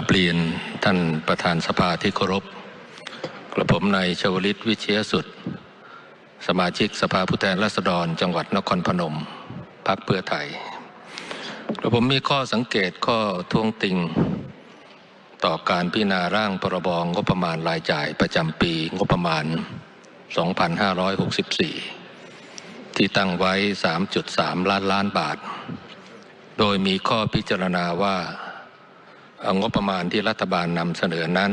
ราบเรียนท่านประธานสภาที่เคารพ กระผมนายชวลิตวิเชียสุด สมาชิกสภาผู้แทนราษฎร จังหวัดนครพนมพักเพื่อไทย กระผมมีข้อสังเกตข้อท้วงติง ต่อการพิจารณาร่างพรบงบประมาณรายจ่ายประจำปีงบประมาณ 2564 ที่ตั้งไว้ 3.3 ล้านล้านบาท โดยมีข้อพิจารณาว่า งบประมาณที่รัฐบาลนำเสนอนั้น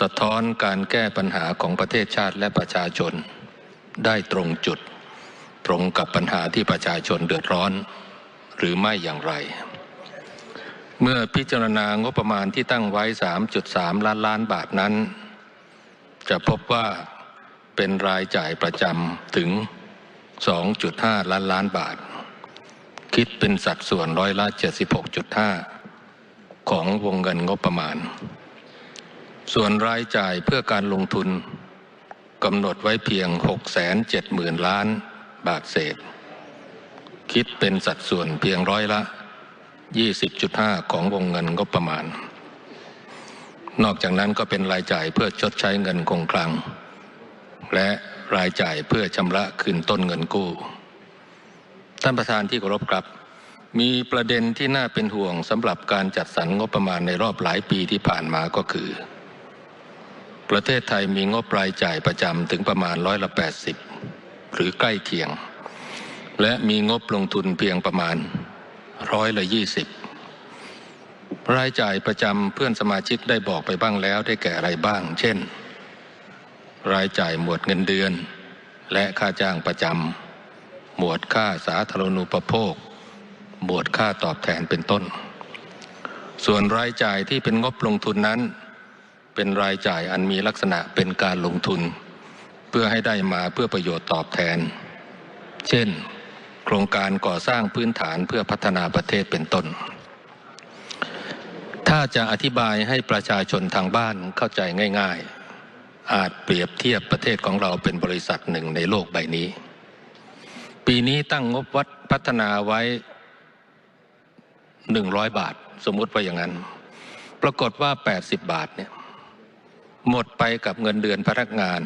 สะท้อนการแก้ปัญหาของประเทศชาติและประชาชน ได้ตรงจุด ตรงกับปัญหาที่ประชาชนเดือดร้อน หรือไม่อย่างไร เมื่อพิจารณางบประมาณที่ตั้งไว้ 3.3 ล้านล้านบาทนั้น จะพบว่าเป็นรายจ่ายประจำถึง 2.5 ล้านล้านบาท คิดเป็นสัดส่วนร้อยละ 76.5 ของวงเงินงบประมาณ ส่วนรายจ่ายเพื่อการลงทุนกำหนดไว้เพียง 670,000 ล้านบาทเศษ คิดเป็นสัดส่วนเพียงร้อยละ 20.5 ของวงเงินงบประมาณ นอกจากนั้นก็เป็นรายจ่ายเพื่อชดใช้เงินคงคลัง และรายจ่ายเพื่อชำระคืนต้นเงินกู้ ท่านประธานที่เคารพครับ มีประเด็นที่น่าเป็นห่วงสำหรับการจัดสรรงบประมาณในรอบหลายปีที่ผ่านมาก็คือ ประเทศไทยมีงบรายจ่ายประจำถึงประมาณร้อยละ80หรือใกล้เคียง และมีงบลงทุนเพียงประมาณร้อยละ20รายจ่ายประจำเพื่อนสมาชิกได้บอกไปบ้างแล้วได้แก่อะไรบ้าง เช่น รายจ่ายหมวดเงินเดือน และค่าจ้างประจำหมวดค่าสาธารณูปโภค หมวดค่าตอบแทนเป็นต้น ส่วนรายจ่ายที่เป็นงบลงทุนนั้น เป็นรายจ่ายอันมีลักษณะเป็นการลงทุน เพื่อให้ได้มาเพื่อประโยชน์ตอบแทน เช่น โครงการก่อสร้างพื้นฐานเพื่อพัฒนาประเทศเป็นต้น ถ้าจะอธิบายให้ประชาชนทางบ้านเข้าใจง่าย ๆ อาจเปรียบเทียบประเทศของเราเป็นบริษัทหนึ่งในโลกใบนี้ปีนี้ตั้งงบวัดพัฒนาไว้ หนึ่งร้อยบาท สมมุติว่าอย่างนั้น ปรากฏว่าแปดสิบบาทเนี่ยหมดไปกับเงินเดือนพนักงาน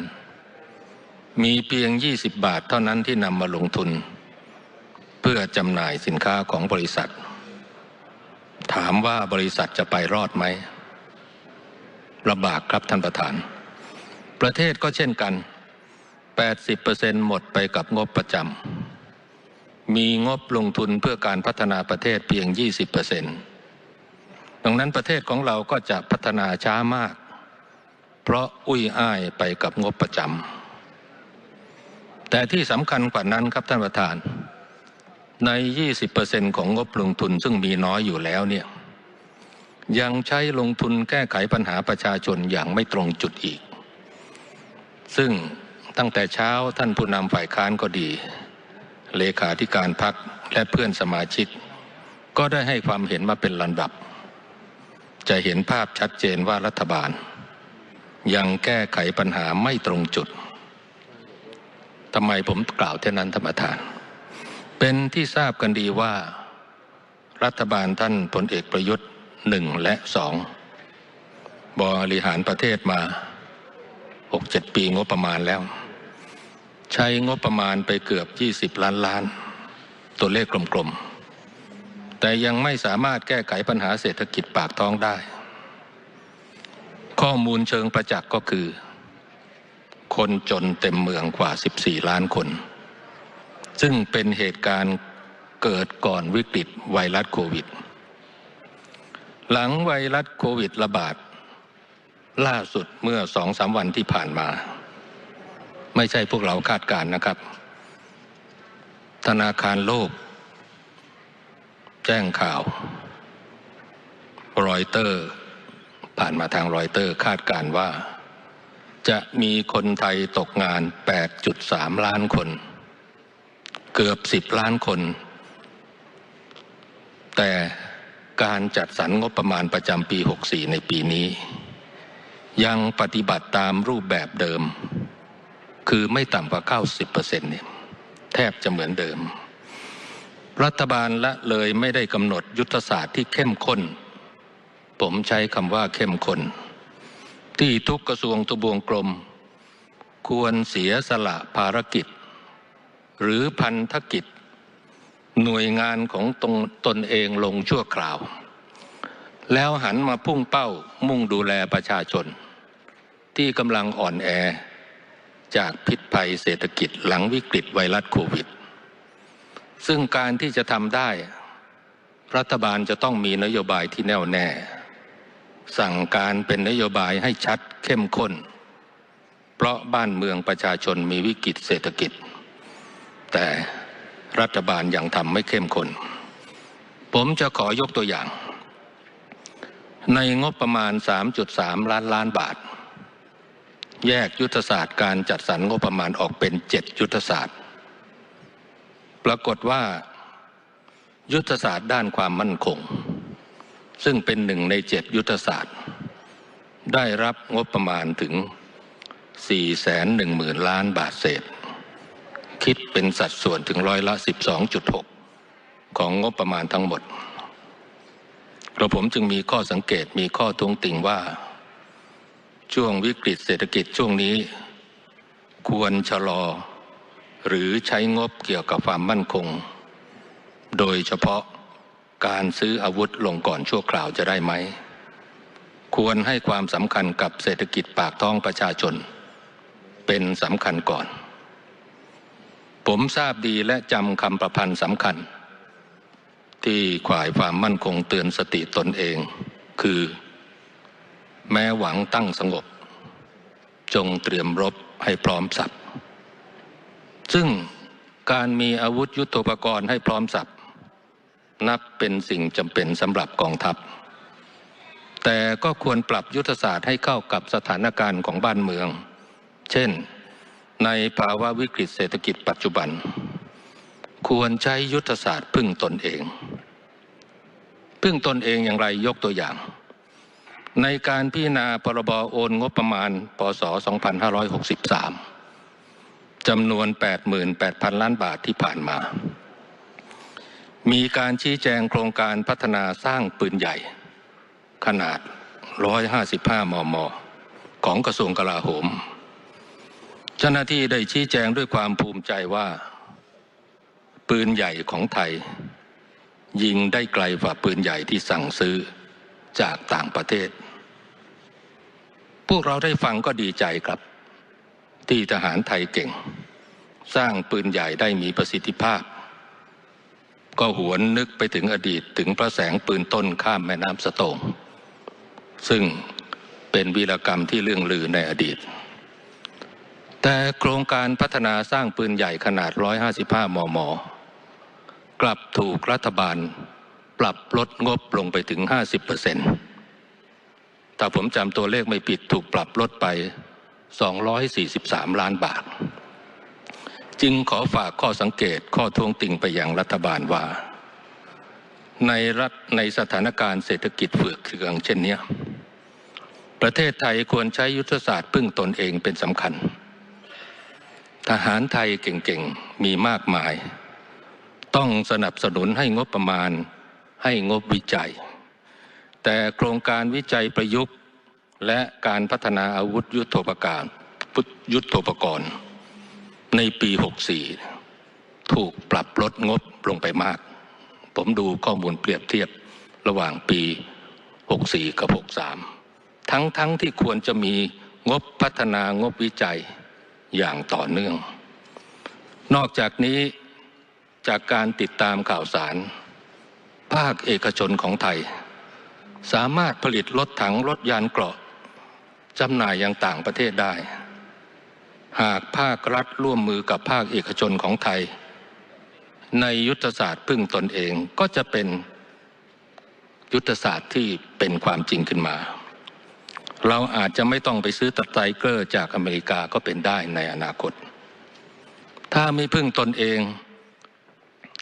มีเพียงยี่สิบบาทเท่านั้นที่นำมาลงทุน เพื่อจำหน่ายสินค้าของบริษัท ถามว่าบริษัทจะไปรอดไหมลำบากครับท่านประธาน ประเทศก็เช่นกัน 80%หมดไปกับงบประจำ มีงบลงทุนเพื่อการพัฒนาประเทศเพียง 20%ดังนั้นประเทศของเราก็จะพัฒนาช้ามาก เพราะอุ้ยอ้ายไปกับงบประจำ แต่ที่สำคัญกว่านั้นครับท่านประธาน ใน 20%ของงบลงทุนซึ่งมีน้อยอยู่แล้วเนี่ย ยังใช้ลงทุนแก้ไขปัญหาประชาชนอย่างไม่ตรงจุดอีก ซึ่งตั้งแต่เช้าท่านผู้นำฝ่ายค้านก็ดี เลขาธิการพักและเพื่อนสมาชิก ก็ได้ให้ความเห็นมาเป็นลำดับ จะเห็นภาพชัดเจนว่ารัฐบาล ยังแก้ไขปัญหาไม่ตรงจุดทำไมผมกล่าวเท่านั้นธรรมทาน เป็นที่ทราบกันดีว่า รัฐบาลท่านพลเอกประยุทธ์หนึ่งและสองบริหารประเทศมาหกเจ็ดปีงบประมาณแล้ว ใช้งบประมาณไปเกือบยี่สิบล้านล้าน ตัวเลขกลมๆ แต่ยังไม่สามารถแก้ไขปัญหาเศรษฐกิจปากท้องได้ ข้อมูลเชิงประจักษ์ก็คือ คนจนเต็มเมืองกว่า 14 ล้านคน ซึ่งเป็นเหตุการณ์เกิดก่อนวิกฤตไวรัสโควิด หลังไวรัสโควิดระบาด ล่าสุดเมื่อสองสามวันที่ผ่านมา ไม่ใช่พวกเราคาดการณ์นะครับ ธนาคารโลก แจ้งข่าว รอยเตอร์ ผ่านมาทางรอยเตอร์คาดการณ์ว่า จะมีคนไทยตกงาน 8.3 ล้านคน เกือบ 10 ล้านคน แต่การจัดสรรงบประมาณประจำปี 64 ในปีนี้ ยังปฏิบัติตามรูปแบบเดิม คือไม่ต่ำกว่า 90%เนี่ยแทบจะเหมือนเดิม รัฐบาลละเลยไม่ได้กำหนดยุทธศาสตร์ที่เข้มข้น ผมใช้คำว่าเข้มข้น ที่ทุกกระทรวงทบวงกลม ควรเสียสละภารกิจ หรือพันธกิจ หน่วยงานของตนตนเองลงชั่วคราว แล้วหันมาพุ่งเป้ามุ่งดูแลประชาชน ที่กำลังอ่อนแอ จากพิษภัยเศรษฐกิจหลังวิกฤตไวรัสโควิด ซึ่งการที่จะทำได้ รัฐบาลจะต้องมีนโยบายที่แน่วแน่ สั่งการเป็นนโยบายให้ชัดเข้มข้น เพราะบ้านเมืองประชาชนมีวิกฤตเศรษฐกิจ แต่รัฐบาลยังทำไม่เข้มข้น ผมจะขอยกตัวอย่าง ในงบประมาณ 3.3 ล้านล้านบาท แยกยุทธศาสตร์การจัดสรรงบประมาณออกเป็น7ยุทธศาสตร์ ปรากฏว่า ยุทธศาสตร์ด้านความมั่นคง ซึ่งเป็นหนึ่งในเจ็ดยุทธศาสตร์ ได้รับงบประมาณถึง 410,000 ล้านบาทเศษ คิดเป็นสัดส่วนถึงร้อยละ 12.6 ของงบประมาณทั้งหมดกระผมจึงมีข้อสังเกตมีข้อทวงติงว่า ช่วงวิกฤตเศรษฐกิจช่วงนี้ ควรชะลอ หรือใช้งบเกี่ยวกับความมั่นคง โดยเฉพาะการซื้ออาวุธลงก่อนชั่วคราวจะได้ไหม ควรให้ความสำคัญกับเศรษฐกิจปากท้องประชาชน เป็นสำคัญก่อน ผมทราบดีและจำคำประพันธ์สำคัญ ที่ข่ายความมั่นคงเตือนสติตนเอง คือ แม้หวังตั้งสงบ จงเตรียมรบให้พร้อมสับซึ่งการมีอาวุธยุโทโธปกรณ์ให้พร้อมสับนับเป็นสิ่งจำเป็นสำหรับกองทัพ แต่ก็ควรปรับยุทธศาสตร์ให้เข้ากับสถานการณ์ของบ้านเมือง เช่น ในภาวะวิกฤตเศรษฐกิจปัจจุบัน ควรใช้ยุทธศาสตร์พึ่งตนเอง พึ่งตนเองอย่างไรยกตัวอย่าง ในการพิจารณาพรบโอนงบประมาณปศ2563 จำนวน 88,000 ล้านบาทที่ผ่านมา มีการชี้แจงโครงการพัฒนาสร้างปืนใหญ่ ขนาด 155 มม ของกระทรวงกลาโหม เจ้าหน้าที่ได้ชี้แจงด้วยความภูมิใจว่า ปืนใหญ่ของไทย ยิงได้ไกลกว่าปืนใหญ่ที่สั่งซื้อจากต่างประเทศ พวกเราได้ฟังก็ดีใจครับ ที่ทหารไทยเก่ง สร้างปืนใหญ่ได้มีประสิทธิภาพ ก็หวนนึกไปถึงอดีตถึงพระแสงปืนต้นข้ามแม่น้ำสโตงซึ่งเป็นวีรกรรมที่เรื่องลือในอดีต แต่โครงการพัฒนาสร้างปืนใหญ่ขนาด 155 มม กลับถูกรัฐบาลปรับลดงบลงไปถึง 50% ถ้าผมจำตัวเลขไม่ผิดถูกปรับลดไป 243 ล้านบาท จึงขอฝากข้อสังเกตข้อท้วงติงไปยังรัฐบาลว่า ในรัฐในสถานการณ์เศรษฐกิจเฟื่องเคืองเช่นนี้ประเทศไทยควรใช้ยุทธศาสตร์พึ่งตนเองเป็นสำคัญ ทหารไทยเก่งๆ มีมากมาย ต้องสนับสนุนให้งบประมาณให้งบวิจัย แต่โครงการวิจัยประยุกต์ และการพัฒนาอาวุธยุทโธปการยุทโธปกรณ์ ในปี 64 ถูกปรับลดงบลงไปมาก ผมดูข้อมูลเปรียบเทียบระหว่างปี 64 กับ 63 ทั้งทั้งที่ควรจะมีงบพัฒนางบวิจัยอย่างต่อเนื่อง นอกจากนี้จากการติดตามข่าวสาร ภาคเอกชนของไทย สามารถผลิตรถถังรถยานเกราะจำหน่ายยังต่างประเทศได้ หากภาครัฐร่วมมือกับภาคเอกชนของไทย ในยุทธศาสตร์พึ่งตนเองก็จะเป็นยุทธศาสตร์ที่เป็นความจริงขึ้นมา เราอาจจะไม่ต้องไปซื้อตัดไตเกอร์จากอเมริกาก็เป็นได้ในอนาคต ถ้าไม่พึ่งตนเอง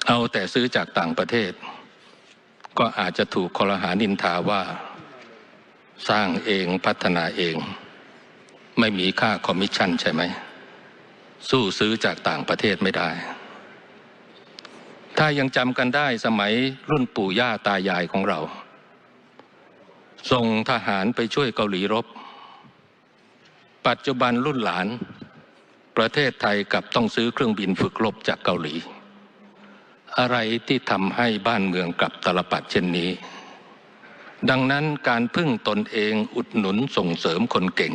เอาแต่ซื้อจากต่างประเทศ ก็อาจจะถูกคอรหานินทาว่า สร้างเองพัฒนาเอง ไม่มีค่าคอมมิชชั่นใช่ไหม สู้ซื้อจากต่างประเทศไม่ได้ ถ้ายังจำกันได้สมัยรุ่นปู่ย่าตายายของเรา ส่งทหารไปช่วยเกาหลีรบ ปัจจุบันรุ่นหลาน ประเทศไทยกับต้องซื้อเครื่องบินฝึกรบจากเกาหลี อะไรที่ทำให้บ้านเมืองกลับตลปัดเช่นนี้ ดังนั้นการพึ่งตนเองอุดหนุนส่งเสริมคนเก่ง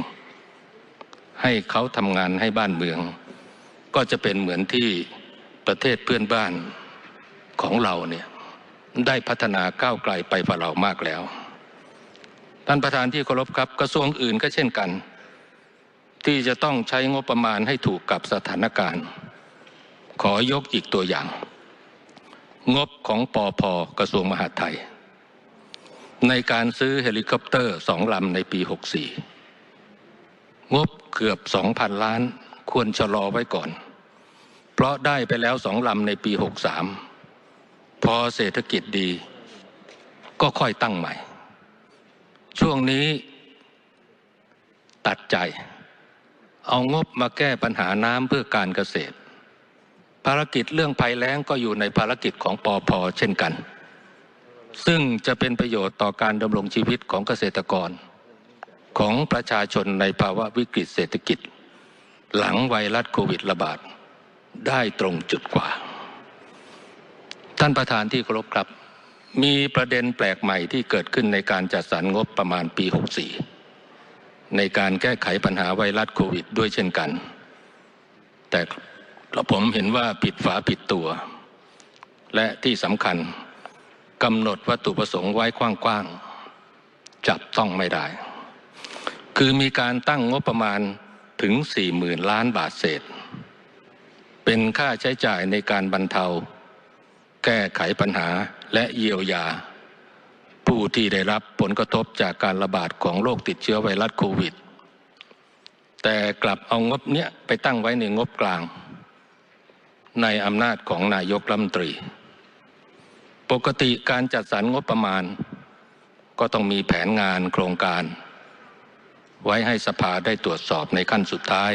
ให้เขาทำงานให้บ้านเมือง ก็จะเป็นเหมือนที่ประเทศเพื่อนบ้านของเราเนี่ยได้พัฒนาก้าวไกลไปฝ่าเรามากแล้ว ท่านประธานที่เคารพครับ กระทรวงอื่นก็เช่นกัน ที่จะต้องใช้งบประมาณให้ถูกกับสถานการณ์ ขอยกอีกตัวอย่าง งบของปอพกระทรวงมหาดไทย ในการซื้อเฮลิคอปเตอร์สองลำในปี 64 งบเกือบ 2,000 ล้านควรชะลอไว้ก่อน เพราะได้ไปแล้วสองลำในปี 63 พอเศรษฐกิจดีก็ค่อยตั้งใหม่ ช่วงนี้ตัดใจ เอางบมาแก้ปัญหาน้ำเพื่อการเกษตร ภารกิจเรื่องภัยแล้งก็อยู่ในภารกิจของปอพเช่นกัน ซึ่งจะเป็นประโยชน์ต่อการดำรงชีวิตของเกษตรกร ของประชาชนในภาวะวิกฤตเศรษฐกิจ หลังไวรัสโควิดระบาด ได้ตรงจุดกว่า ท่านประธานที่เคารพครับ มีประเด็นแปลกใหม่ที่เกิดขึ้นในการจัดสรรงบประมาณปี 64 ในการแก้ไขปัญหาไวรัสโควิดด้วยเช่นกัน แต่ กระผมเห็นว่าผิดฝาผิดตัว และที่สำคัญกำหนดวัตถุประสงค์ไว้กว้างๆ จับต้องไม่ได้ คือมีการตั้งงบประมาณถึง40,000ล้านบาทเศษ เป็นค่าใช้จ่ายในการบรรเทา แก้ไขปัญหาและเยียวยา ผู้ที่ได้รับผลกระทบจากการระบาดของโรคติดเชื้อไวรัสโควิด แต่กลับเอางบเนี้ยไปตั้งไว้ในงบกลาง ในอำนาจของนายกรัฐมนตรี ปกติการจัดสรรงบประมาณ ก็ต้องมีแผนงานโครงการ ไว้ให้สภาได้ตรวจสอบในขั้นสุดท้าย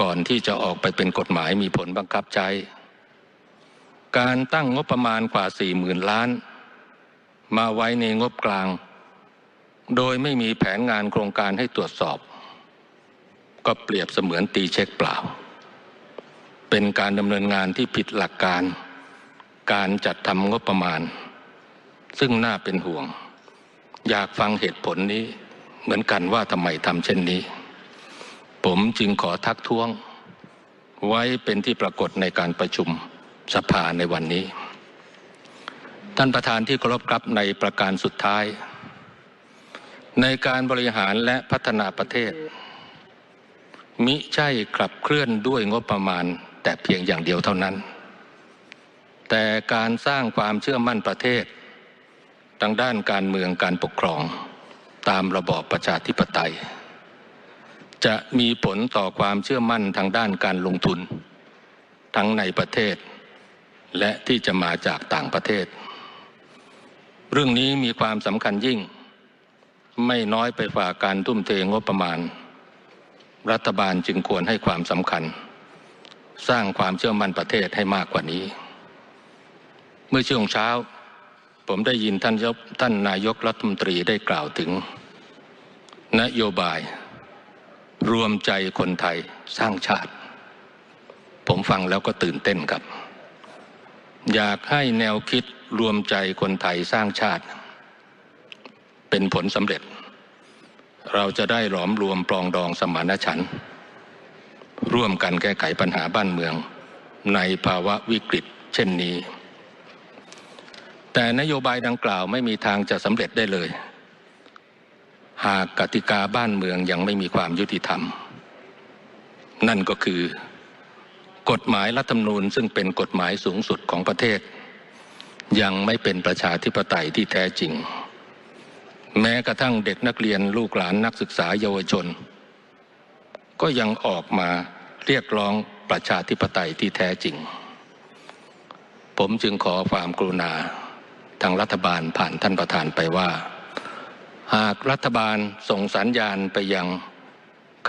ก่อนที่จะออกไปเป็นกฎหมายมีผลบังคับใช้ การตั้งงบประมาณกว่า40,000ล้าน มาไว้ในงบกลาง โดยไม่มีแผนงานโครงการให้ตรวจสอบ ก็เปรียบเสมือนตีเช็คเปล่า เป็นการดำเนินงานที่ผิดหลักการ การจัดทำงบประมาณ ซึ่งน่าเป็นห่วง อยากฟังเหตุผลนี้เหมือนกันว่าทำไมทำเช่นนี้ ผมจึงขอทักท้วง ไว้เป็นที่ปรากฏในการประชุมสภาในวันนี้ ท่านประธานที่เคารพครับในประการสุดท้าย ในการบริหารและพัฒนาประเทศ มิใช่ขับเคลื่อนด้วยงบประมาณ แต่เพียงอย่างเดียวเท่านั้น แต่การสร้างความเชื่อมั่นประเทศทางด้านการเมืองการปกครอง ตามระบอบประชาธิปไตย จะมีผลต่อความเชื่อมั่นทางด้านการลงทุน ทั้งในประเทศ และที่จะมาจากต่างประเทศ เรื่องนี้มีความสำคัญยิ่ง ไม่น้อยไปกว่าการทุ่มเทงบประมาณ รัฐบาลจึงควรให้ความสำคัญ สร้างความเชื่อมั่นประเทศให้มากกว่านี้ เมื่อช่วงเช้า ผมได้ยินท่านยกท่านนายกรัฐมนตรีได้กล่าวถึง นโยบาย รวมใจคนไทยสร้างชาติ ผมฟังแล้วก็ตื่นเต้นครับ อยากให้แนวคิดรวมใจคนไทยสร้างชาติ เป็นผลสำเร็จ เราจะได้หลอมรวมปรองดองสมานฉันท์ ร่วมกันแก้ไขปัญหาบ้านเมือง ในภาวะวิกฤตเช่นนี้ แต่นโยบายดังกล่าวไม่มีทางจะสำเร็จได้เลย หากกติกาบ้านเมืองยังไม่มีความยุติธรรม นั่นก็คือกฎหมายรัฐธรรมนูญซึ่งเป็นกฎหมายสูงสุดของประเทศ ยังไม่เป็นประชาธิปไตยที่แท้จริง แม้กระทั่งเด็กนักเรียนลูกหลานนักศึกษาเยาวชน ก็ยังออกมาเรียกร้องประชาธิปไตยที่แท้จริง ผมจึงขอความกรุณาทางรัฐบาลผ่านท่านประธานไปว่า หากรัฐบาลส่งสัญญาณไปยัง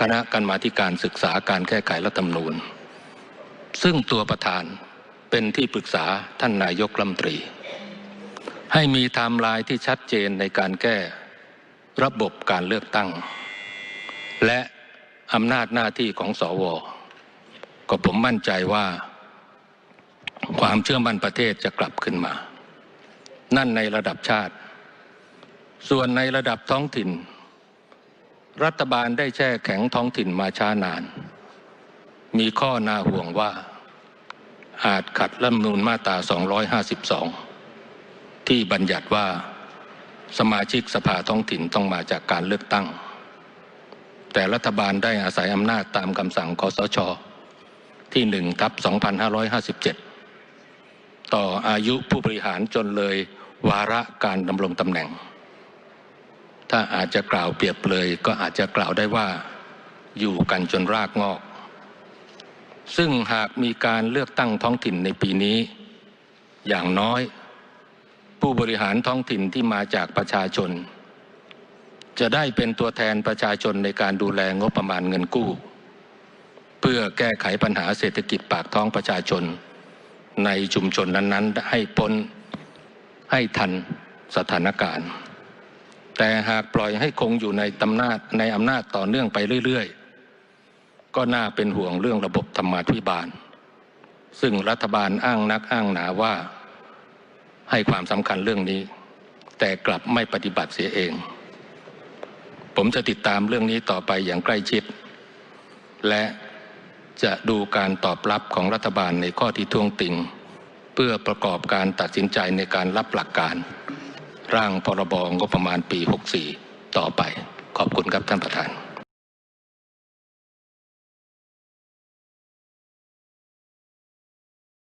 คณะกรรมาธิการศึกษาการแก้ไขรัฐธรรมนูญ ซึ่งตัวประธานเป็นที่ปรึกษาท่านนายกรัฐมนตรี ให้มีไทม์ไลน์ที่ชัดเจนในการแก้ระบบการเลือกตั้ง และ อำนาจหน้าที่ของสวก็ผมมั่นใจว่า ความเชื่อมั่นประเทศจะกลับขึ้นมา นั่นในระดับชาติ ส่วนในระดับท้องถิ่น รัฐบาลได้แช่แข็งท้องถิ่นมาช้านาน มีข้อน่าห่วงว่า อาจขัดรัฐมนูญมาตรา 252 ที่บัญญัติว่าสมาชิกสภาท้องถิ่นต้องมาจากการเลือกตั้ง แต่รัฐบาลได้อาศัยอำนาจตามคำสั่งคสช ที่1ทับ2557 ต่ออายุผู้บริหารจนเลยวาระการดำรงตำแหน่ง ถ้าอาจจะกล่าวเปรียบเลยก็อาจจะกล่าวได้ว่าอยู่กันจนรากงอก ซึ่งหากมีการเลือกตั้งท้องถิ่นในปีนี้ อย่างน้อย ผู้บริหารท้องถิ่นที่มาจากประชาชน จะได้เป็นตัวแทนประชาชนในการดูแลงบประมาณเงินกู้ เพื่อแก้ไขปัญหาเศรษฐกิจปากท้องประชาชน ในชุมชนนั้นๆ ให้พ้นให้ทันสถานการณ์ แต่หากปล่อยให้คงอยู่ในตำนาจในอำนาจต่อเนื่องไปเรื่อยๆ ก็น่าเป็นห่วงเรื่องระบบธรรมาภิบาล ซึ่งรัฐบาลอ้างนักอ้างหนาว่าให้ความสำคัญเรื่องนี้ แต่กลับไม่ปฏิบัติเสียเอง ผมจะติดตามเรื่องนี้ต่อไปอย่างใกล้ชิด และจะดูการตอบรับของรัฐบาลในข้อที่ท่วงติงเพื่อประกอบการตัดสินใจในการรับหลักการ ร่างพรบงบประมาณปี 64 ต่อไป ขอบคุณครับท่านประธาน